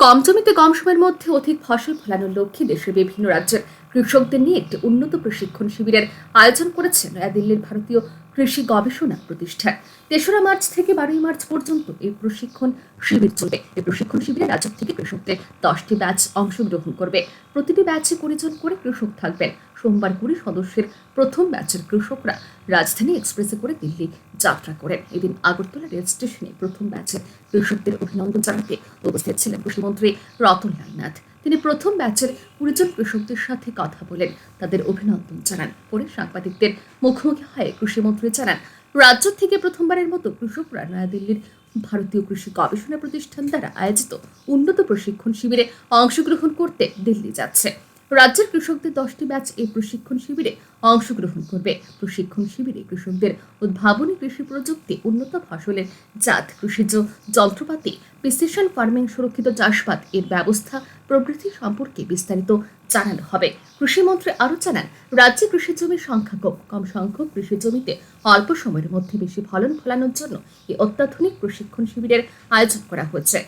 কম জমিতে কম সময়ের মধ্যে অধিক ফসল ফলানোর লক্ষ্যে দেশের বিভিন্ন রাজ্যের কৃষকদের নিয়ে একটি উন্নত প্রশিক্ষণ শিবিরের আয়োজন করেছে নয়াদিল্লির ভারতীয় কৃষি গবেষণা প্রতিষ্ঠান। তেসরা মার্চ থেকে বারোই মার্চ পর্যন্ত এই প্রশিক্ষণ শিবির চলবে। এই প্রশিক্ষণ শিবিরে রাজ্য থেকে কৃষকদের দশটি ব্যাচ অংশগ্রহণ করবে। প্রতিটি ব্যাচে কুড়ি জন করে কৃষক থাকবেন। সোমবার কুড়ি সদস্যের প্রথম ব্যাচের কৃষকরা রাজধানী এক্সপ্রেসে করে দিল্লি যাত্রা করেন। এদিন আগরতলা রেল স্টেশনে প্রথম ব্যাচের কৃষকদের অভিনন্দন জানাতে উপস্থিত ছিলেন কৃষিমন্ত্রী রতনলাল নাথ তিনি প্রথম ব্যাচের কুড়িজন কৃষকদের সাথে কথা বলেন, তাদের অভিনন্দন জানান। পরে সাংবাদিকদের মুখোমুখি হয়ে কৃষিমন্ত্রী জানান, রাজ্য থেকে প্রথমবারের মতো কৃষকরা নয়াদিল্লির ভারতীয় কৃষি গবেষণা প্রতিষ্ঠান দ্বারা আয়োজিত উন্নত প্রশিক্ষণ শিবিরে অংশগ্রহণ করতে দিল্লি যাচ্ছে। রাজ্যের কৃষকদের দশটি ব্যাচ এই প্রশিক্ষণ শিবিরে অংশগ্রহণ করবে। প্রশিক্ষণ শিবিরে কৃষকদের উদ্ভাবনী কৃষি প্রযুক্তি, উন্নত ফসলের জাত, কৃষিজ যন্ত্রপাতি প্রিসিশন ফার্মিং সুরক্ষিত চাষবাদ এর ব্যবস্থা, প্রভৃতি সম্পর্কে বিস্তারিত জানানো হবে। কৃষিমন্ত্রী আরও জানান, রাজ্যে কৃষি জমির সংখ্যা কম কম সংখ্যক কৃষি জমিতে অল্প সময়ের মধ্যে বেশি ফলন ফলানোর জন্য এই অত্যাধুনিক প্রশিক্ষণ শিবিরের আয়োজন করা হয়েছে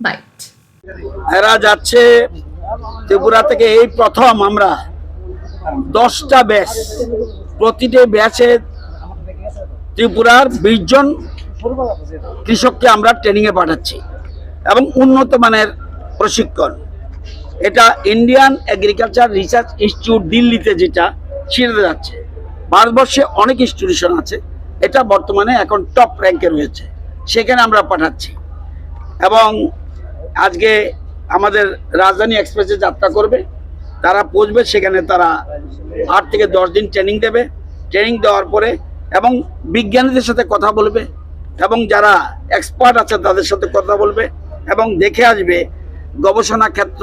বাইট। এরা যাচ্ছে ত্রিপুরা থেকে এই প্রথম আমরা দশটা ব্যাচ, প্রতিটি ব্যাচে ত্রিপুরার বিশ জন কৃষককে আমরা ট্রেনিংয়ে পাঠাচ্ছি এবং উন্নত মানের প্রশিক্ষণ। এটা ইন্ডিয়ান এগ্রিকালচার রিসার্চ ইনস্টিটিউট দিল্লিতে যেটা, সেটাতে যাচ্ছে। ভারতবর্ষে অনেক ইনস্টিটিউশন আছে, এটা বর্তমানে এখন টপ র্যাঙ্কে রয়েছে। সেখানে আমরা পাঠাচ্ছি। এবং আজকে আমাদের রাজধানী এক্সপ্রেসে যাত্রা করবে। তারা পৌঁছবে, সেখানে তারা আট থেকে দশ দিন ট্রেনিং দেবে। ট্রেনিং দেওয়ার পরে এবং বিজ্ঞানীদের সাথে কথা বলবে এবং যারা এক্সপার্ট আছে তাদের সাথে কথা বলবে এবং দেখে আসবে গবেষণা ক্ষেত্র,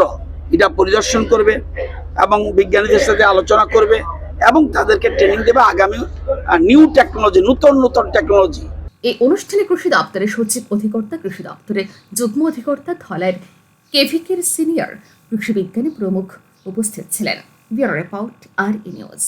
এটা পরিদর্শন করবে এবং বিজ্ঞানীদের সাথে আলোচনা করবে এবং তাদেরকে ট্রেনিং দেবে আগামী নিউ টেকনোলজি নতুন নতুন টেকনোলজি এই অনুষ্ঠানে কৃষি দপ্তরের সচিব অধিকর্তা, কৃষি দপ্তরের যুগ্ম অধিকর্তা ধলাইয়ের কেভিকের সিনিয়র কৃষিবিজ্ঞানী প্রমুখ উপস্থিত ছিলেন। Bureau report R E news.